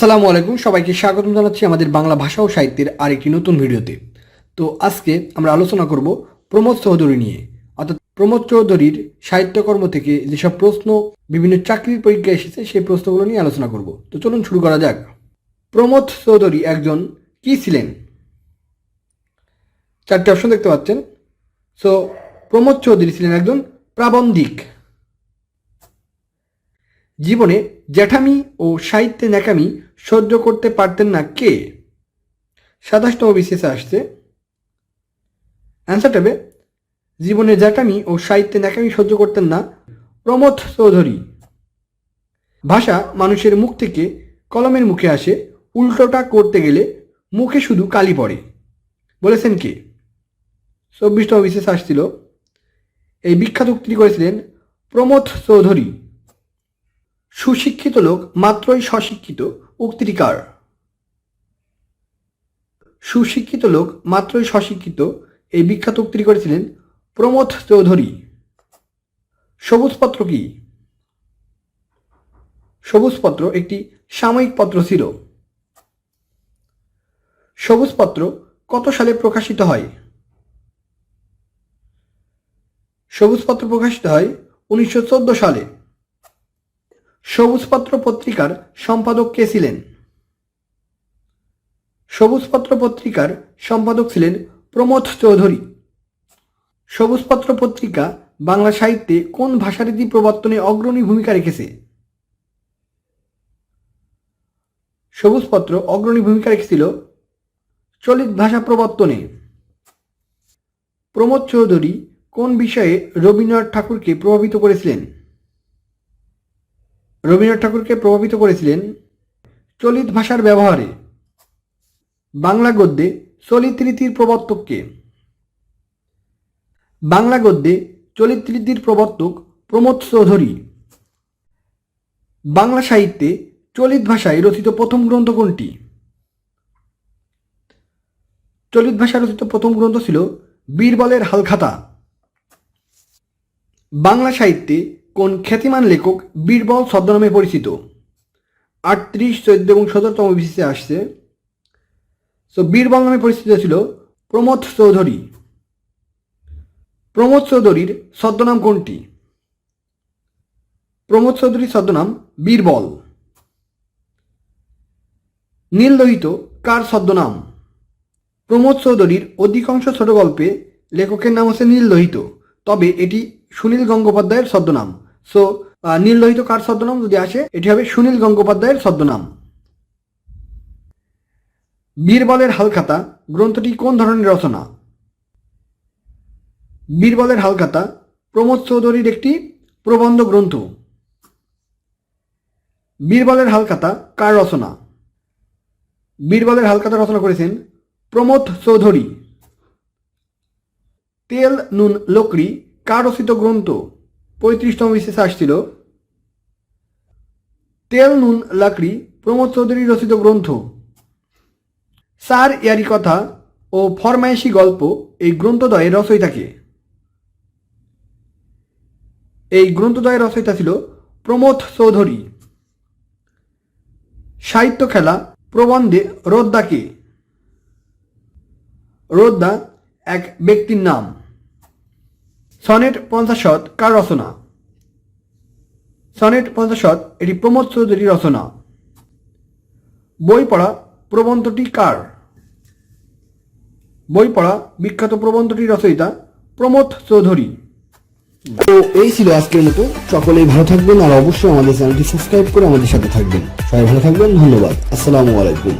আসসালামু আলাইকুম, সবাইকে স্বাগত জানাচ্ছি আমাদের বাংলা ভাষা ও সাহিত্যের আরেকটি নতুন ভিডিওতে। তো আজকে আমরা আলোচনা করব প্রমোদ চৌধুরী নিয়ে। অর্থাৎ প্রমোদ চৌধুরীর সাহিত্যকর্ম থেকে যেসব প্রশ্ন, বিভিন্ন চাকরির পরীক্ষায় এসেছে, সেই প্রশ্নগুলো নিয়ে আলোচনা করব। তো চলুন শুরু করা যাক। প্রমোদ চৌধুরী একজন কি ছিলেন? চারটি অপশন দেখতে পাচ্ছেন। সো প্রমোদ চৌধুরী ছিলেন একজন প্রাবন্ধিক। জীবনে জ্যাঠামি ও সাহিত্যে ন্যাকামি সহ্য করতে পারতেন না কে? সাতাশতম বিশেষে আসছে। অ্যান্সার হবে জীবনে জ্যাঠামি ও সাহিত্যে ন্যাকামি সহ্য করতেন না প্রমোদ চৌধুরী। ভাষা মানুষের মুখ থেকে কলমের মুখে আসে, উল্টোটা করতে গেলে মুখে শুধু কালি পড়ে। বলেছেন কে? চব্বিশতম বিশেষ আসছিল। এই বিখ্যাত উক্তি করেছিলেন প্রমোদ চৌধুরী। সুশিক্ষিত লোক মাত্রই স্বশিক্ষিত উক্তিটি কার সুশিক্ষিত লোক মাত্রই স্বশিক্ষিত, এই বিখ্যাত উক্তিটি করেছিলেন প্রমোদ চৌধুরী। সবুজপত্র কি? সবুজপত্র একটি সাময়িক পত্র ছিল। সবুজপত্র কত সালে প্রকাশিত হয়? সবুজপত্র প্রকাশিত হয় উনিশশো চৌদ্দ সালে। সবুজপত্র পত্রিকার সম্পাদক কে ছিলেন? সবুজপত্র পত্রিকার সম্পাদক ছিলেন প্রমোদ চৌধুরী। সবুজপত্র পত্রিকা বাংলা সাহিত্যে কোন ভাষারীতি প্রবর্তনে অগ্রণী ভূমিকা রেখেছে? সবুজপত্র অগ্রণী ভূমিকা রেখেছিল চলিত ভাষা প্রবর্তনে। প্রমোদ চৌধুরী কোন বিষয়ে রবীন্দ্রনাথ ঠাকুরকে প্রভাবিত করেছিলেন? রবীন্দ্রনাথ ঠাকুরকে প্রভাবিত করেছিলেন চলিত ভাষার ব্যবহারে। বাংলা গদ্যে চলিত রীতির প্রবর্তককে। বাংলা গদ্যে চলিত রীতির প্রবর্তক প্রমোদ চৌধুরী। বাংলা সাহিত্যে চলিত ভাষায় রচিত প্রথম গ্রন্থ কোনটি? চলিত ভাষায় রচিত প্রথম গ্রন্থ ছিল বীরবলের হালখাতা। বাংলা সাহিত্যে কোন খ্যাতিমান লেখক বীরবল ছদ্মনামে পরিচিত? আটত্রিশ, চোদ্দ এবং সতেরোতম বিসিসে আসছে। সো বীরবল নামে পরিচিত ছিল প্রমোদ চৌধুরী। প্রমোদ চৌধুরীর ছদ্মনাম কোনটি? প্রমোদ চৌধুরীর ছদ্মনাম বীরবল। নীললোহিত কার ছদ্মনাম? প্রমোদ চৌধুরীর অধিকাংশ ছোট গল্পে লেখকের নাম হচ্ছে নীললোহিত তবে এটি সুনীল গঙ্গোপাধ্যায়ের ছদ্মনাম। সো নীললোহিত কার ছদ্মনাম যদি আসে, এটি হবে সুনীল গঙ্গোপাধ্যায়ের ছদ্মনাম। বীরবলের হালখাতা, গ্রন্থটি কোন ধরনের রচনা? বীরবলের হালখাতা, প্রমোদ চৌধুরীর একটি প্রবন্ধ গ্রন্থ। বীরবলের হালখাতা, কার রচনা? বীরবলের হালখাতা রচনা করেছেন প্রমোদ চৌধুরী। তেল নুন লোকড়ি, কার রচিত গ্রন্থ? পঁয়ত্রিশতম বিশেষ আসছিল। তেল, নুন, লাকড়ি প্রমোদ চৌধুরী রচিত গ্রন্থ। সার ইয়ারি কথা ও ফরমায়েশি গল্প এই গ্রন্থদ্বয়ের রচয়িতাকে এই গ্রন্থদ্বয়ের রচয়িতা ছিল প্রমোদ চৌধুরী সাহিত্য খেলা প্রবন্ধে রোদ্দাকে রোদ্দা এক ব্যক্তির নাম। সনেট পঞ্চাশত কার রচনা? সনেট পঞ্চাশত, এটি প্রমোদ চৌধুরীর রচনা। বই পড়া প্রবন্ধটি কার? বই পড়া বিখ্যাত প্রবন্ধটির রচয়িতা প্রমোদ চৌধুরী। তো এই ছিল আজকের মতো। সকলেই ভালো থাকবেন আর অবশ্যই আমাদের চ্যানেলটি সাবস্ক্রাইব করে আমাদের সাথে থাকবেন। সবাই ভালো থাকবেন। ধন্যবাদ। আসসালামু আলাইকুম।